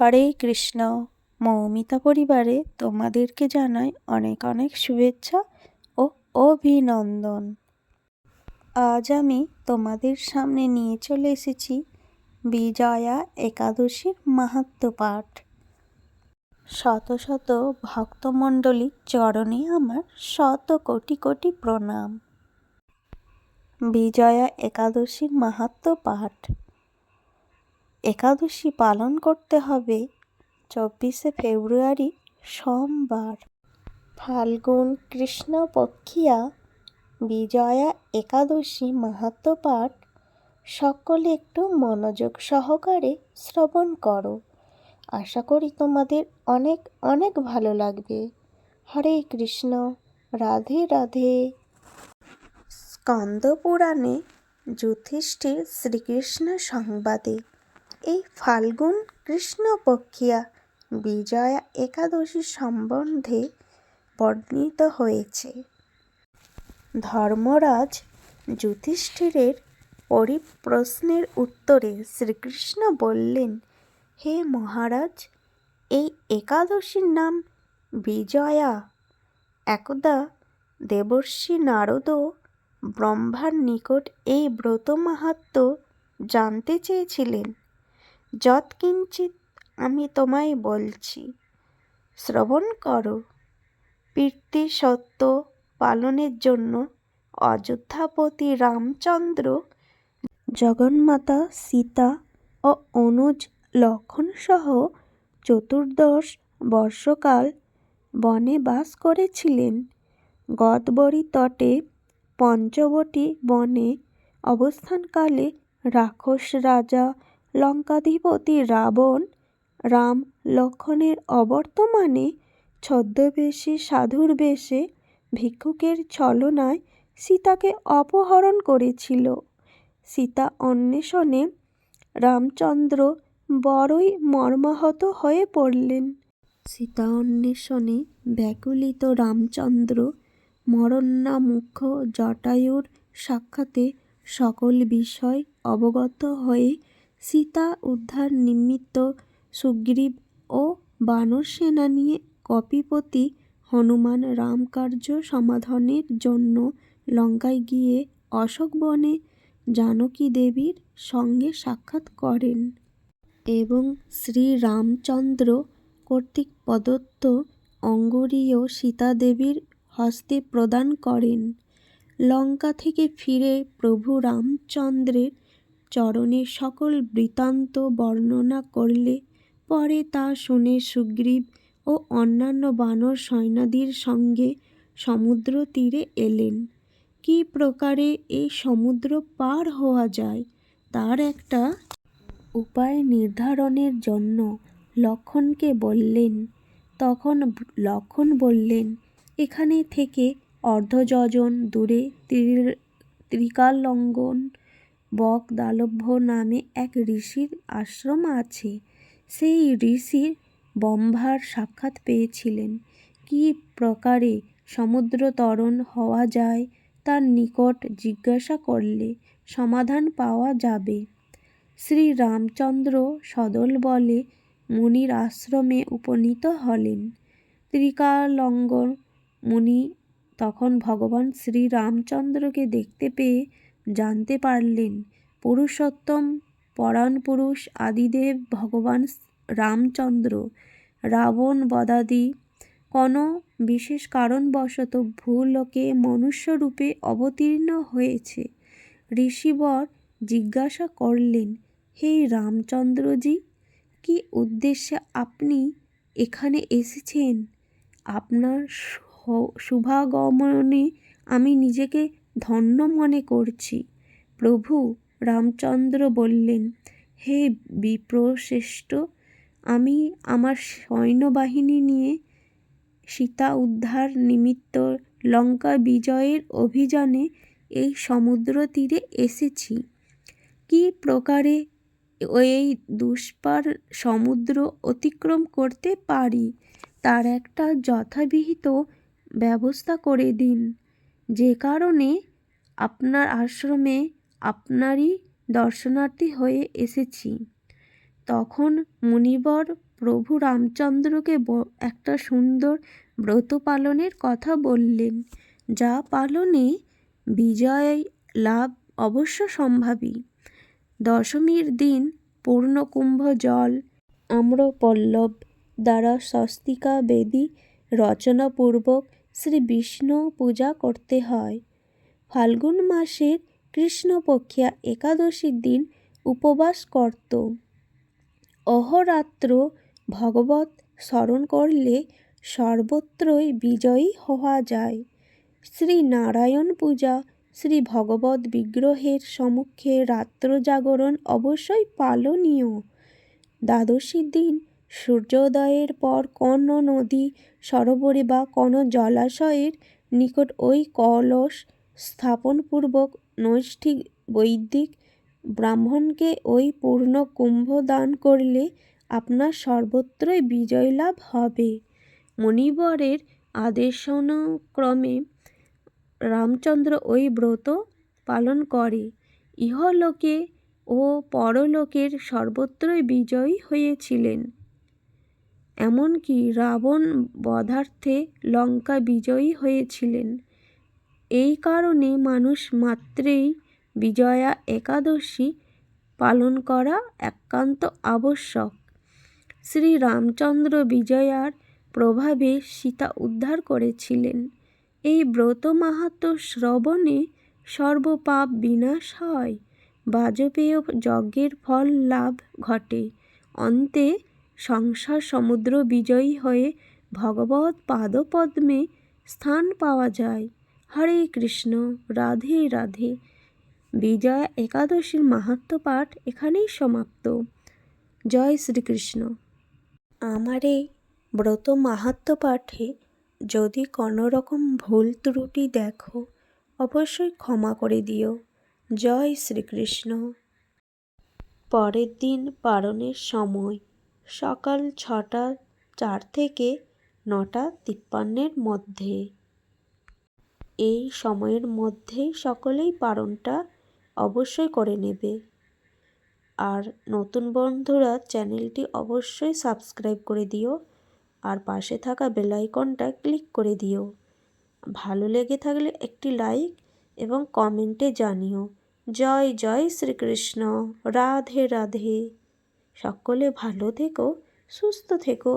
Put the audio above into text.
হরে কৃষ্ণ। মৌমিতা পরিবারে তোমাদেরকে জানাই অনেক অনেক শুভেচ্ছা ও অভিনন্দন। আজ আমি তোমাদের সামনে নিয়ে চলে এসেছি বিজয়া একাদশীর মাহাত্ম পাঠ। শত শত ভক্তমণ্ডলীর চরণে আমার শত কোটি কোটি প্রণাম। বিজয়া একাদশীর মাহাত্ম পাঠ। একাদশী পালন করতে হবে। চব্বিশে ফেব্রুয়ারি সোমবার। ফাল্গুন কৃষ্ণপক্ষিয়া বিজয়া একাদশী মাহাত্ম পাঠ। সকলে একটু মনোযোগ সহকারে শ্রবণ করো। আশা করি তোমাদের অনেক অনেক ভালো লাগবে। হরে কৃষ্ণ, রাধে রাধে। স্কন্দ পুরাণে যুধিষ্ঠির শ্রীকৃষ্ণ সংবাদে এই ফাল্গুন কৃষ্ণপক্ষিয়া বিজয়া একাদশী সম্বন্ধে বর্ণিত হয়েছে। ধর্মরাজ যুধিষ্ঠিরের পরিপ্রশ্নের উত্তরে শ্রীকৃষ্ণ বললেন, হে মহারাজ, এই একাদশীর নাম বিজয়া। একদা দেবর্ষি নারদ ব্রহ্মার নিকট এই ব্রত মাহাত্ম জানতে চেয়েছিলেন। যৎকিঞ্চিত আমি তোমায় বলছি, শ্রবণ করো। পীর্তি সত্য পালনের জন্য অযোধ্যাপতি রামচন্দ্র, জগন্মাতা সীতা ও অনুজ লক্ষণসহ চতুর্দশ বর্ষকাল বনে বাস করেছিলেন। গদবরী তটে পঞ্চবটী বনে অবস্থানকালে রাক্ষস রাজা লঙ্কাধিপতি রাবণ রাম লক্ষণের অবর্তমানে ছদ্মবেশী সাধুর বেশে ভিক্ষুকের ছলনায় সীতাকে অপহরণ করেছিল। সীতা অন্বেষণে রামচন্দ্র বড়ই মর্মাহত হয়ে পড়লেন। সীতা অন্বেষণে ব্যাকুলিত রামচন্দ্র মরণ্যামুখ্য জটায়ুর সাক্ষাতে সকল বিষয় অবগত হয়ে সীতা উদ্ধার নিমিত্ত সুগ্রীব ও বানর সেনা নিয়ে কপিপতি হনুমান রামকার্য সমাধানের জন্য লঙ্কায় গিয়ে অশোক বনে জানকী দেবীর সঙ্গে সাক্ষাৎ করেন এবং শ্রীরামচন্দ্র কর্তৃক প্রদত্ত অঙ্গুরীয় সীতাদেবীর হস্তে প্রদান করেন। লঙ্কা থেকে ফিরে প্রভু রামচন্দ্রের চরণে সকল বৃত্তান্ত বর্ণনা করলে পরে তা শুনে সুগ্রীব ও অন্যান্য বানর সৈন্যাদির সঙ্গে সমুদ্র তীরে এলেন। কি প্রকারে এই সমুদ্র পার হওয়া যায়, তার একটা উপায় নির্ধারণের জন্য লক্ষণকে বললেন। তখন লক্ষণ বললেন, এখানে থেকে অর্ধযোজন দূরে ত্রিকালঙ্গন বকদালভ্য নামে এক ঋষির আশ্রম আছে। সেই ঋষির ব্রহ্মার সাক্ষাৎ পেয়েছিলেন। কি প্রকারে সমুদ্র তরণ হওয়া যায় তার নিকট জিজ্ঞাসা করলে সমাধান পাওয়া যাবে। শ্রী রামচন্দ্র সদল বলে মুনির আশ্রমে উপনীত হলেন। ত্রিকালঙ্গ মুনি তখন ভগবান শ্রী রামচন্দ্রকে দেখতে পেয়ে জানতে পারলেন, পুরুষোত্তম, পরাণ পুরুষ, আদিদেব, ভগবান রামচন্দ্র, রাবণ বদাদি, কোনো বিশেষ কারণবশত ভূলোকে মনুষ্যরূপে অবতীর্ণ হয়েছে। ঋষিবর জিজ্ঞাসা করলেন, হে রামচন্দ্রজি, কি উদ্দেশ্যে আপনি এখানে এসেছেন? আপনার শুভাগমনে আমি নিজেকে ধন্য মনে করছি। প্রভু রামচন্দ্র বললেন, হে বিপ্রশ্রেষ্ঠ, আমি আমার সৈন্যবাহিনী নিয়ে সীতা উদ্ধার নিমিত্ত লঙ্কা বিজয়ের অভিযানে এই সমুদ্র তীরে এসেছি। কি প্রকারে এই দুষ্পার সমুদ্র অতিক্রম করতে পারি, তার একটা যথাবিহিত ব্যবস্থা করে দিন। যে কারণে আপনার আশ্রমে আপনারই দর্শনার্থী হয়ে এসেছি। তখন মুনিবর প্রভু রামচন্দ্রকে একটা সুন্দর ব্রত পালনের কথা বললেন, যা পালনে বিজয় লাভ অবশ্য সম্ভাবী। দশমীর দিন পূর্ণকুম্ভ জল আম্রপল্লব দ্বারা স্বস্তিকা বেদী রচনাপূর্বক শ্রী বিষ্ণু পূজা করতে হয়। ফাল্গুন মাসের কৃষ্ণপক্ষিয়া একাদশীর দিন উপবাস করত। অহরাত্র ভগবত স্মরণ করলে সর্বত্রই বিজয়ী হওয়া যায়। শ্রী নারায়ণ পূজা শ্রী ভগবত বিগ্রহের সম্মুখে রাত্র জাগরণ অবশ্যই পালনীয়। দ্বাদশীর দিন সূর্যোদয়ের পর কোনো নদী, সরোবরে বা কোনো জলাশয়ের নিকট ওই কলস স্থাপনপূর্বক নৈষ্ঠিক বৈদিক ব্রাহ্মণকে ওই পূর্ণ কুম্ভ দান করলে আপনার সর্বত্রই বিজয় লাভ হবে। মণিবরের আদেশানুক্রমে রামচন্দ্র ওই ব্রত পালন করে। ইহলোকে ও পরলোকের সর্বত্রই বিজয়ী হয়েছিলেন। এমনকি রাবণ বধার্থে লঙ্কা বিজয়ী হয়েছিলেন। এই কারণে মানুষ মাত্রেই বিজয়া একাদশী পালন করা একান্ত আবশ্যক। শ্রী রামচন্দ্র বিজয়ার প্রভাবে সীতা উদ্ধার করেছিলেন। এই ব্রত মাহাত্ম শ্রবণে সর্বপাপ বিনাশ হয়। বাজপেয় যজ্ঞের ফল লাভ ঘটে। অন্তে সংসার সমুদ্র বিজয়ী হয়ে ভগবত পাদপদ্মে স্থান পাওয়া যায়। হরে কৃষ্ণ, রাধে রাধে। বিজয়া একাদশীর মাহাত্ম্য পাঠ এখানেই সমাপ্ত। জয় শ্রীকৃষ্ণ। আমার এই ব্রত মাহাত্ম্য পাঠে যদি কোনো রকম ভুল ত্রুটি দেখো, অবশ্যই ক্ষমা করে দিও। জয় শ্রীকৃষ্ণ। পরের দিন পালনের সময় সকাল ছটা চার থেকে নটা তিপ্পান্নের মধ্যে এই সময়ের মধ্যেই সকলেই পালনটা অবশ্যই করে নেবে। আর নতুন বন্ধুরা চ্যানেলটি অবশ্যই সাবস্ক্রাইব করে দিও আর পাশে থাকা বেল আইকনটা ক্লিক করে দিও। ভালো লেগে থাকলে একটি লাইক এবং কমেন্টে জানিও। জয় জয় শ্রীকৃষ্ণ। রাধে রাধে। সকলে ভালো থেকো, সুস্থ থেকো।